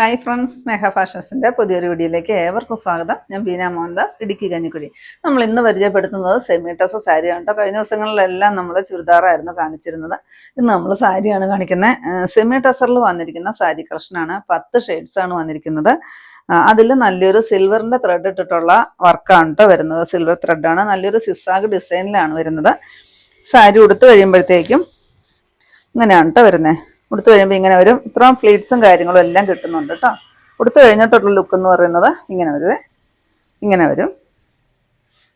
Hi friends സ്നേഹ ഫാഷൻസിന്റെ പുതിയൊരു വീഡിയോയിലേക്ക് ഏവർക്കും സ്വാഗതം. ഞാൻ ബീന മോഹൻദാസ് ഇടുക്കി കഞ്ഞിക്കുഴി നമ്മൾ ഇന്ന് പരിചയപ്പെടുത്തുന്നത് സെമിട്ടസ് സാരിയാണ് കേട്ടോ കഴിഞ്ഞ ദിവസങ്ങളിലെല്ലാം നമ്മൾ ചുരിദാറായിരുന്നു കാണിച്ചിരുന്നത്. ഇന്ന് നമ്മൾ സാരിയാണ് കാണിക്കുന്നത്. സെമി ടസറിൽ വന്നിരിക്കുന്ന സാരി കളക്ഷനാണ് പത്ത് ഷെയ്ഡ്സാണ് വന്നിരിക്കുന്നത്. അതിൽ നല്ലൊരു സിൽവറിന്റെ ത്രെഡ് ഇട്ടിട്ടുള്ള വർക്കാണ് കേട്ടോ വരുന്നത്. സിൽവർ ത്രെഡാണ് നല്ലൊരു സിസാഗ് ഡിസൈനിലാണ് വരുന്നത്. സാരി ഉടുത്ത് കഴിയുമ്പോഴത്തേക്കും ഇങ്ങനെയാണ് കേട്ടോ വരുന്നത്. ഉടുത്ത് കഴിയുമ്പോൾ ഇങ്ങനെ വരും ഇത്രയും ഫ്ലീറ്റ്സും കാര്യങ്ങളും എല്ലാം കിട്ടുന്നുണ്ട് കേട്ടോ ഉടുത്ത് കഴിഞ്ഞിട്ടുള്ള ലുക്ക് എന്ന് പറയുന്നത് ഇങ്ങനെ വരുവേ ഇങ്ങനെ വരും.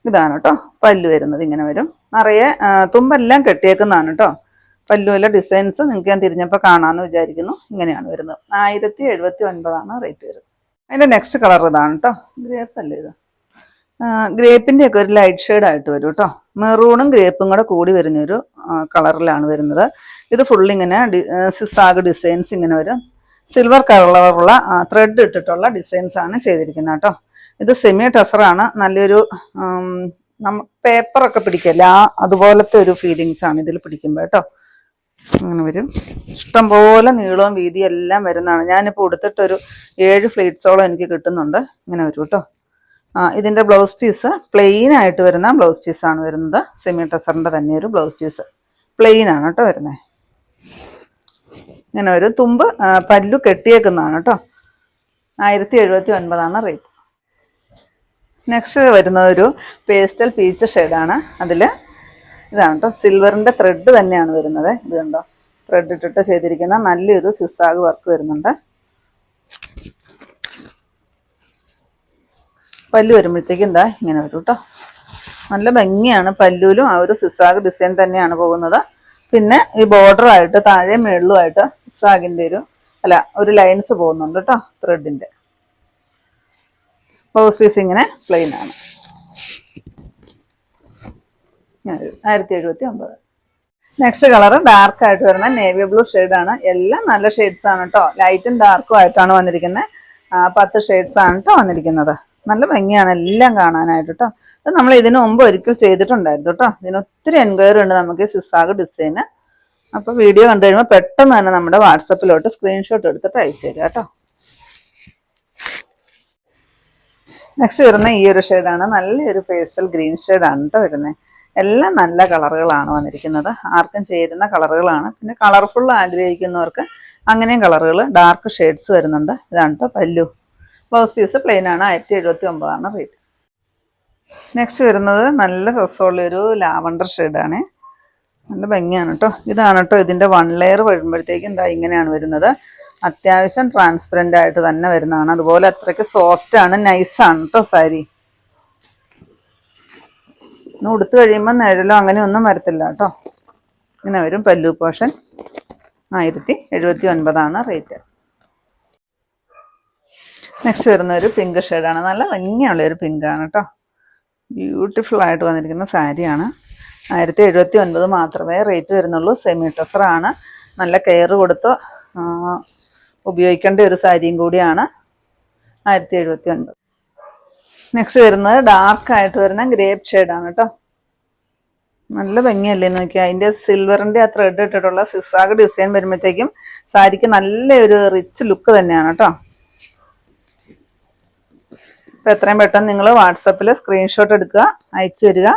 ഇതാണ് കേട്ടോ പല്ലു വരുന്നത് ഇങ്ങനെ വരും. നിറയെ തുമ്പെല്ലാം കെട്ടിയേക്കുന്നതാണ് കേട്ടോ പല്ലുവിലെ ഡിസൈൻസ് നിങ്ങൾക്ക് ഞാൻ തിരിഞ്ഞപ്പോൾ കാണാമെന്ന് വിചാരിക്കുന്നു. ഇങ്ങനെയാണ് വരുന്നത്. ആയിരത്തി എഴുപത്തി ഒൻപതാണ് റേറ്റ് വരുന്നത്. അതിന്റെ നെക്സ്റ്റ് കളർ ഇതാണ് കേട്ടോ ഗ്രേപ്പ് അല്ലേ ഇത്. ഗ്രേപ്പിന്റെ ഒക്കെ ഒരു ലൈറ്റ് ഷെയ്ഡ് ആയിട്ട് വരും കേട്ടോ മെറൂണും ഗ്രേപ്പും കൂടെ കൂടി വരുന്ന ഒരു കളറിലാണ് വരുന്നത്. ഇത് ഫുള്ളിങ്ങനെ ഇങ്ങനെ സിസാഗ് ഡിസൈൻസ് ഇങ്ങനെ വരും സിൽവർ കളറുള്ള ത്രെഡ് ഇട്ടിട്ടുള്ള ഡിസൈൻസ് ആണ് ചെയ്തിരിക്കുന്നത് കേട്ടോ ഇത് സെമി ടെസറാണ് നല്ലൊരു നമ്മ പേപ്പറൊക്കെ പിടിക്കല്ല? ആ അതുപോലത്തെ ഒരു ഫീലിങ്സ് ആണ് ഇതിൽ പിടിക്കുമ്പോൾ കേട്ടോ അങ്ങനെ വരും. ഇഷ്ടംപോലെ നീളവും വീതിയും എല്ലാം വരുന്നതാണ്. ഞാനിപ്പോൾ ഉടുത്തിട്ടൊരു ഏഴ് ഫ്ലീറ്റ്സോളം എനിക്ക് കിട്ടുന്നുണ്ട്. ഇങ്ങനെ വരും കേട്ടോ ഇതിന്റെ ബ്ലൗസ് പീസ് പ്ലെയിൻ ആയിട്ട് വരുന്ന ബ്ലൗസ് പീസാണ് വരുന്നത്. സെമി ടെസറിന്റെ തന്നെ ഒരു ബ്ലൗസ് പീസ് പ്ലെയിൻ ആണ് കേട്ടോ വരുന്നത് ഇങ്ങനെ ഒരു തുമ്പ് പല്ലു കെട്ടിയേക്കുന്നതാണ് കേട്ടോ. ആയിരത്തി എഴുപത്തി ഒൻപതാണ് റേറ്റ് നെക്സ്റ്റ് വരുന്ന ഒരു പേസ്റ്റൽ പീച്ച് ഷെയ്ഡാണ് അതിൽ ഇതാണ് കേട്ടോ. സിൽവറിന്റെ ത്രെഡ് തന്നെയാണ് വരുന്നത്. ഇത് കണ്ടോ? ത്രെഡ് ഇട്ടിട്ട് ചെയ്തിരിക്കുന്ന നല്ലൊരു സിസാഗ് വർക്ക് വരുന്നുണ്ട്. പല്ല് വരുമ്പോഴത്തേക്കും എന്താ ഇങ്ങനെ വരും കേട്ടോ. നല്ല ഭംഗിയാണ് പല്ലൂലും ആ ഒരു സിസാഗ് ഡിസൈൻ തന്നെയാണ് പോകുന്നത്. പിന്നെ ഈ ബോർഡർ ആയിട്ട് താഴെ മേളിലുമായിട്ട് സിസാഗിന്റെ ഒരു അല്ല ഒരു ലൈൻസ് പോകുന്നുണ്ട് കേട്ടോ ത്രെഡിന്റെ ബ്ലൗസ് പീസ് ഇങ്ങനെ പ്ലെയിൻ ആണ്. ആയിരത്തി എഴുപത്തി ഒമ്പത് നെക്സ്റ്റ് കളർ ഡാർക്ക് ആയിട്ട് വരുന്ന നേവി ബ്ലൂ ആണ്. എല്ലാം നല്ല ഷെയ്ഡ്സ് ആണ് കേട്ടോ. ലൈറ്റും ഡാർക്കും ആയിട്ടാണ് വന്നിരിക്കുന്നത് പത്ത് ഷെയ്ഡ്സ് ആണ് കേട്ടോ വന്നിരിക്കുന്നത്. നല്ല ഭംഗിയാണ് എല്ലാം കാണാനായിട്ട്. കേട്ടോ അത് നമ്മൾ ഇതിനു മുമ്പ് ഒരിക്കൽ ചെയ്തിട്ടുണ്ടായിരുന്നു കേട്ടോ. ഇതിന് ഒത്തിരി എൻക്വയറി ഉണ്ട് നമുക്ക് സിസാഗ് ഡിസൈന് അപ്പോൾ വീഡിയോ കണ്ടു കഴിയുമ്പോൾ പെട്ടെന്ന് തന്നെ നമ്മുടെ വാട്സപ്പിലോട്ട് സ്ക്രീൻഷോട്ട് എടുത്തിട്ട് അയച്ചു തരിക കേട്ടോ. നെക്സ്റ്റ് വരുന്ന ഈ ഒരു ഷെയ്ഡാണ് നല്ലൊരു ഫേസൽ ഗ്രീൻ ഷെയ്ഡാണ് കേട്ടോ വരുന്നത് എല്ലാം നല്ല കളറുകളാണ് വന്നിരിക്കുന്നത്. ആർക്കും ചേരുന്ന കളറുകളാണ്. പിന്നെ കളർഫുൾ ആഗ്രഹിക്കുന്നവർക്ക് അങ്ങനെയും കളറുകൾ ഡാർക്ക് ഷെയ്ഡ്സ് വരുന്നുണ്ട്. ഇതാണ് കേട്ടോ പല്ലു. ബ്ലൗസ് പീസ് പ്ലെയിൻ ആണ്. ആയിരത്തി എഴുപത്തി ഒമ്പതാണ് റേറ്റ് നെക്സ്റ്റ് വരുന്നത് നല്ല രസമുള്ളൊരു ലാവണ്ടർ ഷെയ്ഡാണ് നല്ല ഭംഗിയാണ് കേട്ടോ ഇതാണ് കേട്ടോ ഇതിന്റെ വൺ ലെയർ വരുമ്പോഴത്തേക്കും എന്താ ഇങ്ങനെയാണ് വരുന്നത്. അത്യാവശ്യം ട്രാൻസ്പെറന്റ് ആയിട്ട് തന്നെ വരുന്നതാണ്. അതുപോലെ അത്രയ്ക്ക് സോഫ്റ്റ് ആണ് നൈസാണ് കേട്ടോ സാരി. ഒന്ന് ഉടുത്ത് കഴിയുമ്പോൾ നിഴലോ അങ്ങനെ ഒന്നും വരത്തില്ല കേട്ടോ ഇങ്ങനെ വരും. പല്ലു പോഷൻ ആയിരത്തി എഴുപത്തി ഒൻപതാണ് റേറ്റ് നെക്സ്റ്റ് വരുന്ന ഒരു പിങ്ക് ഷെയ്ഡാണ് നല്ല ഭംഗിയുള്ള ഒരു പിങ്കാണ് കേട്ടോ. ബ്യൂട്ടിഫുൾ ആയിട്ട് വന്നിരിക്കുന്ന സാരിയാണ്. ആയിരത്തി എഴുപത്തി ഒൻപത് മാത്രമേ റേറ്റ് വരുന്നുള്ളൂ. സെമി ടെസറാണ് നല്ല കെയർ കൊടുത്ത് ഉപയോഗിക്കേണ്ട ഒരു സാരിയും കൂടിയാണ് ആയിരത്തി എഴുപത്തി ഒൻപത് നെക്സ്റ്റ് വരുന്നത് ഡാർക്ക് ആയിട്ട് വരുന്ന ഗ്രേപ്പ് ഷെയ്ഡാണ് കേട്ടോ. നല്ല ഭംഗിയല്ലേ നോക്കിയാൽ അതിന്റെ സിൽവറിന്റെ ആ ത്രെഡ് ഇട്ടിട്ടുള്ള സിസാഗ് ഡിസൈൻ വരുമ്പോഴത്തേക്കും സാരിക്ക് നല്ലൊരു റിച്ച് ലുക്ക് തന്നെയാണ് കേട്ടോ. അപ്പോൾ എത്രയും പെട്ടെന്ന് നിങ്ങൾ വാട്സപ്പിൽ സ്ക്രീൻഷോട്ട് എടുക്കുക അയച്ചു തരിക.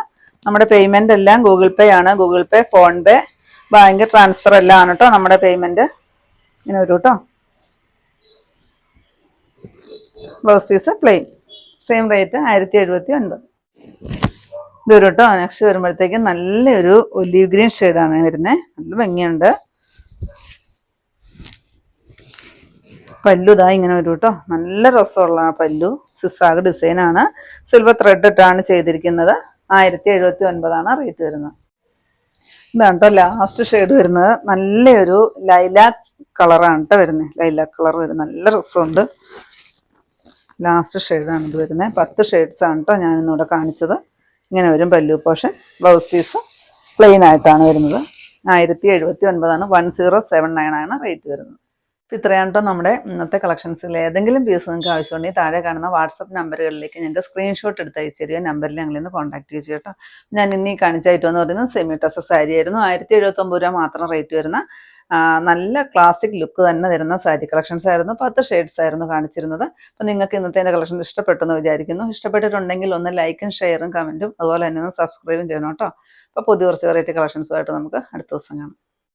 നമ്മുടെ പേയ്മെന്റ് എല്ലാം ഗൂഗിൾ പേ ആണ്. Google pay phone pay bank transfer എല്ലാം ആണ് കേട്ടോ നമ്മുടെ പേയ്മെന്റ് ഇങ്ങനെ വരും കേട്ടോ blouse piece plain same rate ആയിരത്തി എഴുപത്തി ഒൻപത് ഇത് വരും കേട്ടോ നെക്സ്റ്റ് വരുമ്പോഴത്തേക്കും നല്ലൊരു ഒലീവ് ഗ്രീൻ ഷെയ്ഡാണ് വരുന്നത് നല്ല ഭംഗിയുണ്ട്. പല്ലു ഇതാ ഇങ്ങനെ വരും കേട്ടോ നല്ല രസമുള്ള ആ പല്ലു. സിസാഗ് ഡിസൈനാണ് സിൽവർ ത്രെഡ് ഇട്ടാണ് ചെയ്തിരിക്കുന്നത്. ആയിരത്തി എഴുപത്തി ഒൻപതാണ് റേറ്റ് വരുന്നത്. ഇതാണ് കേട്ടോ ലാസ്റ്റ് ഷെയ്ഡ് വരുന്നത്. നല്ലൊരു ലൈലാക്ക് കളറാണ് കേട്ടോ വരുന്നത്. ലൈലാക്ക് കളർ വരുന്നത് നല്ല രസമുണ്ട്. ലാസ്റ്റ് ഷെയ്ഡാണ് ഇത് വരുന്നത്. പത്ത് ഷെയ്ഡ്സ് ആണ് കേട്ടോ ഞാൻ ഇന്നിവിടെ കാണിച്ചത്. ഇങ്ങനെ വരും പല്ലു പോഷൻ ബ്ലൗസ് പീസ് പ്ലെയിൻ ആയിട്ടാണ് വരുന്നത്. ആയിരത്തി എഴുപത്തി ഒൻപതാണ് വൺ സീറോ സെവൻ നയൻ ആണ് റേറ്റ് വരുന്നത്. അപ്പോൾ ഇത്രയാണ് കേട്ടോ നമ്മുടെ ഇന്നത്തെ കളക്ഷൻസിൽ ഏതെങ്കിലും പീസ് നിങ്ങൾക്ക് ആവശ്യമുണ്ടെങ്കിൽ താഴെ കാണുന്ന വാട്സപ്പ് നമ്പറുകളിലേക്ക് ഞങ്ങൾക്ക് സ്ക്രീൻഷോട്ട് എടുത്ത് അയച്ചു തരിക. നമ്പറിൽ ഞങ്ങൾ ഇന്ന് കോൺടാക്ട് ചെയ്തു കേട്ടോ ഞാൻ ഇന്നീ കാണിച്ചായിട്ട് എന്ന് പറയുന്നത് സെമി ടസ സാരി ആയിരുന്നു. ആയിരത്തി എഴുപത്തൊമ്പത് രൂപ മാത്രം റേറ്റ് വരുന്ന നല്ല ക്ലാസിക് ലുക്ക് തന്നെ തരുന്ന സാരി കളക്ഷൻസ് ആയിരുന്നു. പത്ത് ഷെയ്ഡ്സ് ആയിരുന്നു കാണിച്ചിരുന്നത്. അപ്പം നിങ്ങൾക്ക് ഇന്നത്തെ എന്റെ കളക്ഷൻ ഇഷ്ടപ്പെട്ടെന്ന് വിചാരിക്കുന്നു. ഇഷ്ടപ്പെട്ടിട്ടുണ്ടെങ്കിൽ ഒന്ന് ലൈക്കും ഷെയറും കമന്റും അതുപോലെ തന്നെ ഒന്ന് സബ്സ്ക്രൈബും ചെയ്യണം കേട്ടോ അപ്പോൾ പുതിയ കുറച്ച് വെറൈറ്റി കളക്ഷൻസുമായിട്ട് നമുക്ക് അടുത്ത ദിവസം കാണാം.